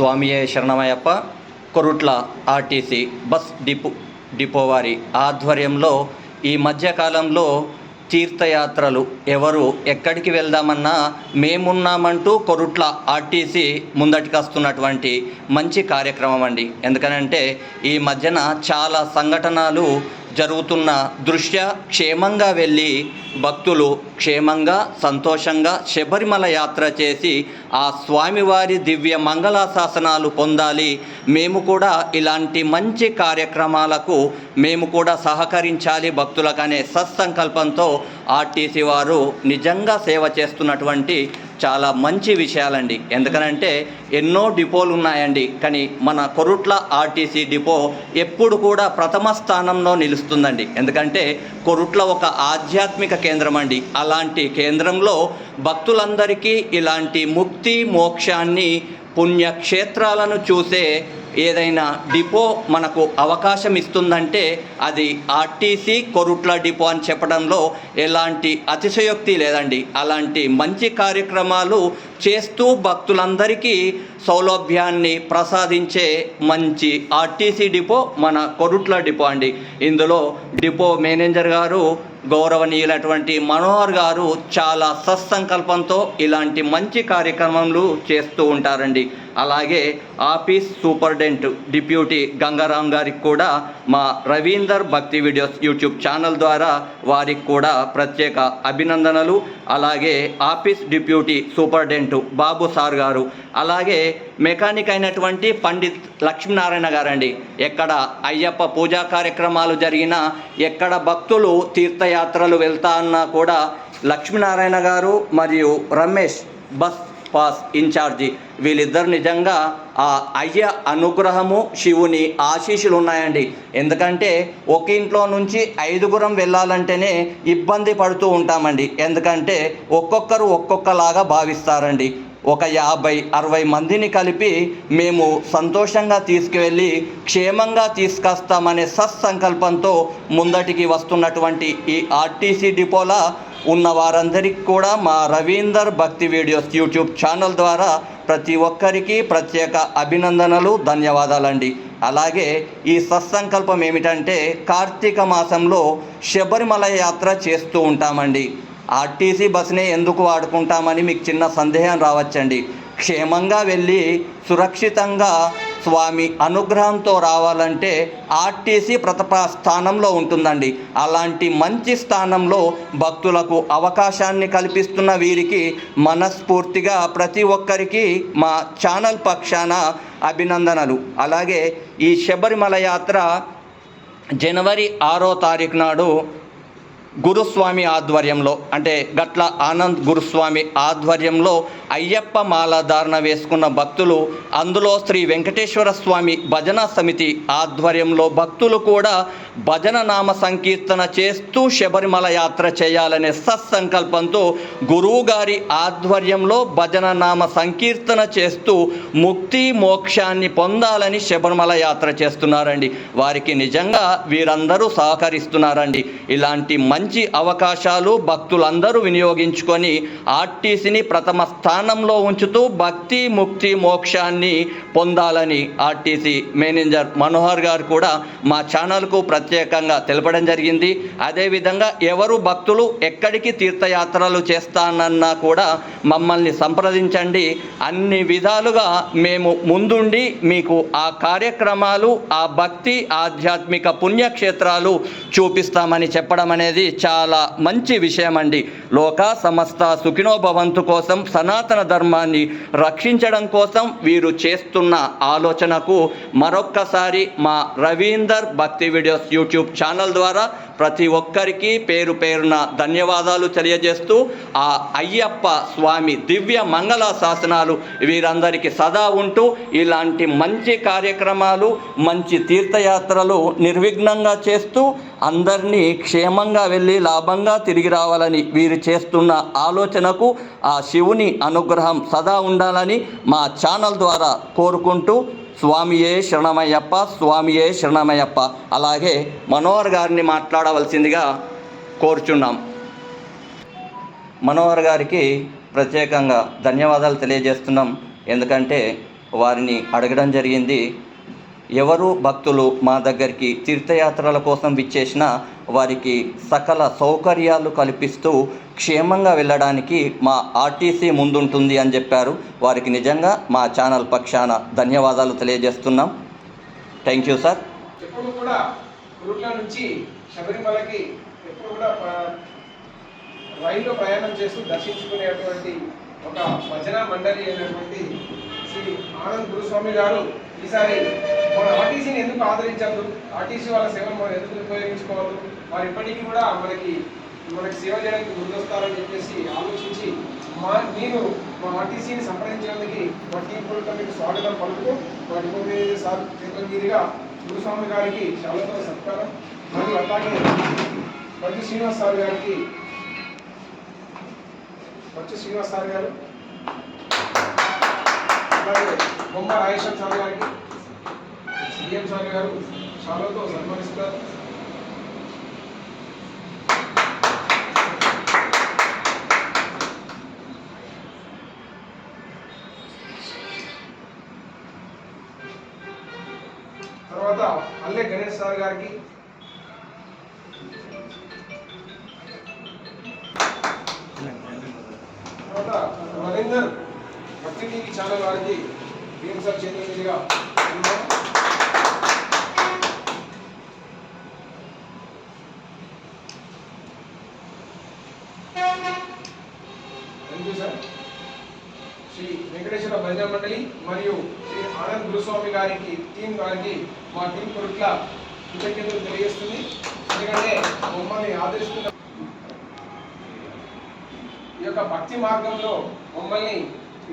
స్వామియే శరణమయ్యప్ప. Korutla RTC bus depot depot వారి ఆధ్వర్యంలో ఈ మధ్యకాలంలో తీర్థయాత్రలు ఎవరు ఎక్కడికి వెళ్దామన్నా మేమున్నామంటూ కొరుట్ల ఆర్టీసీ ముందటికొస్తున్నటువంటి మంచి కార్యక్రమం అండి. ఎందుకనంటే ఈ మధ్యన చాలా సంఘటనలు జరుగుతున్న దృష్ట్యా క్షేమంగా వెళ్ళి భక్తులు క్షేమంగా సంతోషంగా శబరిమల యాత్ర చేసి ఆ స్వామివారి దివ్య మంగళాశాసనాలు పొందాలి. మేము కూడా ఇలాంటి మంచి కార్యక్రమాలకు మేము కూడా సహకరించాలి భక్తులకనే సత్సంకల్పంతో ఆర్టీసీ వారు నిజంగా సేవ చేస్తున్నటువంటి చాలా మంచి విషయాలండి. ఎందుకనంటే ఎన్నో డిపోలు ఉన్నాయండి. కానీ మన కొరుట్ల ఆర్టీసీ డిపో ఎప్పుడు కూడా ప్రథమ స్థానంలో నిలుస్తుందండి. ఎందుకంటే కొరుట్ల ఒక ఆధ్యాత్మిక కేంద్రం అండి అలాంటి కేంద్రంలో భక్తులందరికీ ఇలాంటి ముక్తి మోక్షాన్ని పుణ్యక్షేత్రాలను చూసే ఏదైనా డిపో మనకు అవకాశం ఇస్తుందంటే అది ఆర్టీసీ కొరుట్ల డిపో అని చెప్పడంలో ఎలాంటి అతిశయోక్తి లేదండి. అలాంటి మంచి కార్యక్రమాలు చేస్తూ భక్తులందరికీ సౌలభ్యాన్ని ప్రసాదించే మంచి ఆర్టీసీ డిపో మన కొరుట్ల డిపో అండి. ఇందులో డిపో మేనేజర్ గారు గౌరవనీయులటువంటి మనోహర్ గారు చాలా సత్సంకల్పంతో ఇలాంటి మంచి కార్యక్రమాలు చేస్తూ ఉంటారండి. అలాగే ఆఫీస్ సూపర్డెంట్ డిప్యూటీ గంగారాం గారికి కూడా మా రవీందర్ భక్తి వీడియోస్ యూట్యూబ్ ఛానల్ ద్వారా వారికి కూడా ప్రత్యేక అభినందనలు. అలాగే office deputy superintendent Babu sir గారు. అలాగే మెకానిక్ అయినటువంటి పండిత్ లక్ష్మీనారాయణ గారండి. ఎక్కడ అయ్యప్ప పూజా కార్యక్రమాలు జరిగినా ఎక్కడ భక్తులు తీర్థయాత్రలు వెళ్తా అన్నా కూడా లక్ష్మీనారాయణ గారు మరియు రమేష్ బస్ పాస్ ఇన్ఛార్జి. వీళ్ళిద్దరు నిజంగా ఆ అయ్య అనుగ్రహము శివుని ఆశీస్సులు ఉన్నాయండి ఎందుకంటే ఒక ఇంట్లో నుంచి ఐదుగురం వెళ్ళాలంటేనే ఇబ్బంది పడుతూ ఉంటామండి. ఎందుకంటే ఒక్కొక్కరు ఒక్కొక్కలాగా భావిస్తారండి. ఒక యాభై అరవై మందిని కలిపి మేము సంతోషంగా తీసుకువెళ్ళి క్షేమంగా తీసుకొస్తామనే సత్సంకల్పంతో ముందటికి వస్తున్నటువంటి ఈ ఆర్టీసీ డిపోలా ఉన్న వారందరికీ కూడా మా రవీందర్ భక్తి వీడియోస్ యూట్యూబ్ ఛానల్ ద్వారా ప్రతి ఒక్కరికి ప్రత్యేక అభినందనలు ధన్యవాదాలండి. అలాగే ఈ సత్సంకల్పం ఏమిటంటే కార్తీక మాసంలో శబరిమల యాత్ర చేస్తూ ఉంటామండి. ఆర్టీసీ బస్సునే ఎందుకు వాడుకుంటామని మీకు చిన్న సందేహం రావచ్చండి. క్షేమంగా వెళ్ళి సురక్షితంగా స్వామి అనుగ్రహంతో రావాలంటే ఆర్టీసీ ప్రతప స్థానంలో ఉంటుందండి. అలాంటి మంచి స్థానంలో భక్తులకు అవకాశాన్ని కల్పిస్తున్న వీరికి మనస్ఫూర్తిగా ప్రతి ఒక్కరికి మా ఛానల్ పక్షాన అభినందనలు. అలాగే ఈ శబరిమల యాత్ర జనవరి ఆరో తారీఖు నాడు గురుస్వామి ఆధ్వర్యంలో అంటే గట్ల ఆనంద్ గురుస్వామి ఆధ్వర్యంలో అయ్యప్ప మాల ధారణ వేసుకున్న భక్తులు అందులో శ్రీ వెంకటేశ్వర స్వామి భజన సమితి ఆధ్వర్యంలో భక్తులు కూడా భజన నామ సంకీర్తన చేస్తూ శబరిమల యాత్ర చేయాలనే సత్సంకల్పంతో గురువుగారి ఆధ్వర్యంలో భజన నామ సంకీర్తన చేస్తూ ముక్తి మోక్షాన్ని పొందాలని శబరిమల యాత్ర చేస్తున్నారండి. వారికి నిజంగా వీరందరూ సహకరిస్తున్నారండి. ఇలాంటి మంచి మంచి అవకాశాలు భక్తులందరూ వినియోగించుకొని ఆర్టీసీని ప్రథమ స్థానంలో ఉంచుతూ భక్తి ముక్తి మోక్షాన్ని పొందాలని ఆర్టీసీ మేనేజర్ మనోహర్ గారు కూడా మా ఛానల్కు ప్రత్యేకంగా తెలపడం జరిగింది. అదేవిధంగా ఎవరు భక్తులు ఎక్కడికి తీర్థయాత్రలు చేస్తానన్నా కూడా మమ్మల్ని సంప్రదించండి. అన్ని విధాలుగా మేము ముందుండి మీకు ఆ కార్యక్రమాలు ఆ భక్తి ఆధ్యాత్మిక పుణ్యక్షేత్రాలు చూపిస్తామని చెప్పడం అనేది చాలా మంచి విషయం అండి లోక సమస్త సుఖినోభవంతు కోసం సనాతన ధర్మాన్ని రక్షించడం కోసం వీరు చేస్తున్న ఆలోచనకు మరొక్కసారి మా రవీందర్ భక్తి వీడియోస్ యూట్యూబ్ ఛానల్ ద్వారా ప్రతి ఒక్కరికి పేరు పేరున ధన్యవాదాలు తెలియజేస్తూ ఆ అయ్యప్ప స్వామి దివ్య మంగళ శాసనాలు వీరందరికీ సదా ఉంటూ ఇలాంటి మంచి కార్యక్రమాలు మంచి తీర్థయాత్రలు నిర్విఘ్నంగా చేస్తూ అందరినీ క్షేమంగా వెళ్ళి లాభంగా తిరిగి రావాలని వీరు చేస్తున్న ఆలోచనకు ఆ శివుని అనుగ్రహం సదా ఉండాలని మా ఛానల్ ద్వారా కోరుకుంటూ స్వామియే శరణమయ్యప్ప స్వామియే శరణమయ్యప్ప. అలాగే మనోహర్ గారిని మాట్లాడవలసిందిగా కోరుచున్నాం. మనోహర్ గారికి ప్రత్యేకంగా ధన్యవాదాలు తెలియజేస్తున్నాం. ఎందుకంటే వారిని అడగడం జరిగింది ఎవరు భక్తులు మా దగ్గరికి తీర్థయాత్రల కోసం విచ్చేసిన వారికి సకల సౌకర్యాలు కల్పిస్తూ క్షేమంగా వెళ్ళడానికి మా ఆర్టీసీ ముందుంటుంది అని చెప్పారు. వారికి నిజంగా మా ఛానల్ పక్షాన ధన్యవాదాలు తెలియజేస్తున్నాం. Thank you sir. ఎప్పుడు కూడా కురుట్ల నుంచి శబరిమలకి ఎప్పుడు కూడా రైల్లో ప్రయాణం చేస్తూ దర్శించుకునేటువంటి ఒక భజన మండలి అయినటువంటి శ్రీ ఆనంద్ గురుస్వామి గారు ఈసారి మన ఆర్టీసీని ఎందుకు ఆదరించద్దు? ఆర్టీసీ వాళ్ళ సేవలు మనం ఎందుకు ఉపయోగించుకోవద్దు? వారు ఇప్పటికీ కూడా మనకి మనకి సేవ చేయడానికి ముందొస్తారని చెప్పేసి ఆలోచించి మా నేను మా ఆర్టీసీని సంప్రదించినందుకు మా టీం కూడా మీకు స్వాగతం పలుకుతూ మా డిపోటీ సార్ చేతులమీదుగా గురుస్వామి గారికి చాలా సత్కారం. మరియు అలాగే పచ్చి శ్రీనివాస్ సార్ గారికి పచ్చి శ్రీనివాస్ సార్ గారు అలాగే బొమ్మ రాజేశ్వర్ సార్ గారికి సీఎం సార్ గారు చాలాతో సన్మానిస్తారు. తర్వాత అల్లె గణేష్ సార్ గారికి వారికి భీమ్ సార్ శ్రీ వెంకటేశ్వర భజన మండలి మరియు శ్రీ ఆనంద్ గురుస్వామి గారికి టీం గారికి మా టీం కొడుట్ల కృతజ్ఞతలు తెలియజేస్తుంది. ఎందుకంటే మమ్మల్ని ఆదరిస్తున్న ఈ యొక్క భక్తి మార్గంలో మమ్మల్ని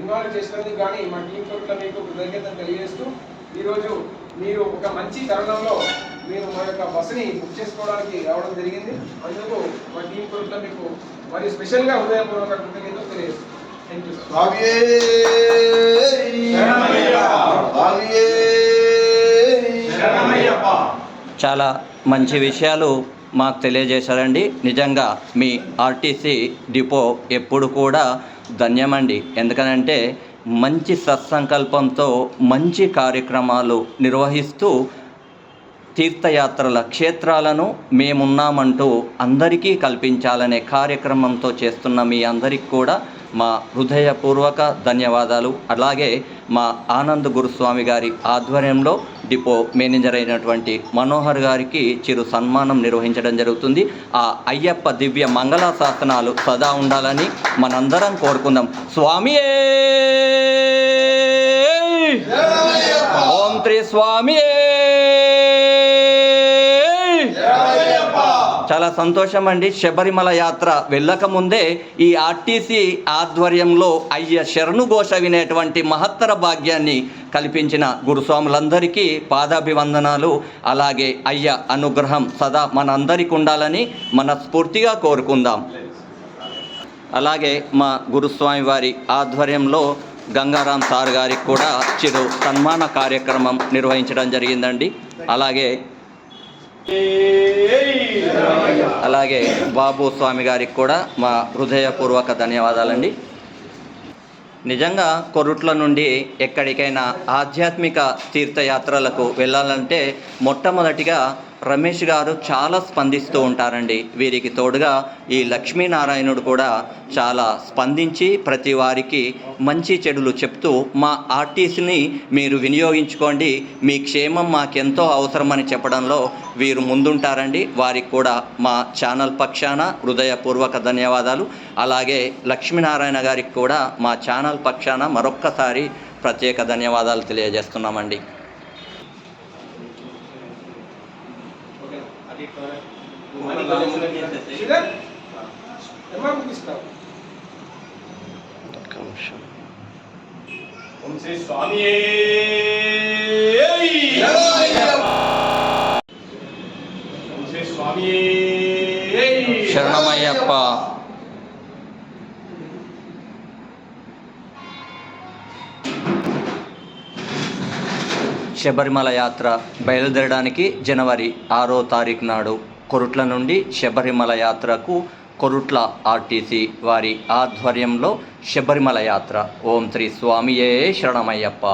ఇన్వాల్వ్ చేసినందుకు కానీ మా టీం కొడుట్ల మీకు కృతజ్ఞతలు తెలియజేస్తూ ఈరోజు మీరు ఒక మంచి తరుణంలో మీరు మా యొక్క బస్సుని బుక్ చేసుకోవడానికి రావడం జరిగింది. అందుకు మా టీం కొడుట్ల మీకు మరియు స్పెషల్గా హృదయపూర్వక కృతజ్ఞతలు థ్యాంక్ యూ స్వామియే చాలా మంచి విషయాలు మాకు తెలియజేశారండి. నిజంగా మీ ఆర్టీసీ డిపో ఎప్పుడు కూడా ధన్యమండి. ఎందుకనంటే మంచి సత్సంకల్పంతో మంచి కార్యక్రమాలు నిర్వహిస్తూ తీర్థయాత్రల క్షేత్రాలను మేమున్నామంటూ అందరికీ కల్పించాలనే కార్యక్రమంతో చేస్తున్న మీ అందరికి కూడా మా హృదయపూర్వక ధన్యవాదాలు. అలాగే మా ఆనంద్ గురుస్వామి గారి ఆధ్వర్యంలో డిపో మేనేజర్ అయినటువంటి మనోహర్ గారికి చిరు సన్మానం నిర్వహించడం జరుగుతుంది. ఆ అయ్యప్ప దివ్య మంగళ శాసనాలు సదా ఉండాలని మనందరం కోరుకుందాం. స్వామి ఓం త్రి స్వామియే చాలా సంతోషం అండి శబరిమల యాత్ర వెళ్ళక ముందే ఈ ఆర్టీసీ ఆధ్వర్యంలో అయ్య శరణు ఘోష వినేటువంటి మహత్తర భాగ్యాన్ని కల్పించిన గురుస్వాములందరికీ పాదాభివందనాలు. అలాగే అయ్య అనుగ్రహం సదా మనందరికి ఉండాలని మనస్ఫూర్తిగా కోరుకుందాం. అలాగే మా గురుస్వామి వారి ఆధ్వర్యంలో గంగారాం సార్ గారికి కూడా చిరు సన్మాన కార్యక్రమం నిర్వహించడం జరిగిందండి. అలాగే అలాగే బాబు స్వామి గారికి కూడా మా హృదయపూర్వక ధన్యవాదాలండి. నిజంగా కొరుట్ల నుండి ఎక్కడికైనా ఆధ్యాత్మిక తీర్థయాత్రలకు వెళ్ళాలంటే మొట్టమొదటిగా రమేష్ గారు చాలా స్పందిస్తూ ఉంటారండి. వీరికి తోడుగా ఈ లక్ష్మీనారాయణుడు కూడా చాలా స్పందించి ప్రతి వారికి మంచి చెడులు చెప్తూ మా ఆర్టీసీని మీరు వినియోగించుకోండి. మీ క్షేమం మాకెంతో అవసరమని చెప్పడంలో వీరు ముందుంటారండి. వారికి కూడా మా ఛానల్ పక్షాన హృదయపూర్వక ధన్యవాదాలు. అలాగే లక్ష్మీనారాయణ గారికి కూడా మా ఛానల్ పక్షాన మరొక్కసారి ప్రత్యేక ధన్యవాదాలు తెలియజేస్తున్నామండి. ఓం శ్రీ స్వామియే ఓం శ్రీ స్వామియే శరణమయ్యప్ప శబరిమల యాత్ర బయలుదేరడానికి జనవరి ఆరో తారీఖు నాడు. కొరుట్ల నుండి శబరిమల యాత్రకు కొరుట్ల ఆర్టీసీ వారి ఆధ్వర్యంలో శబరిమల యాత్ర. ఓం శ్రీ స్వామియే శరణమయ్యప్ప.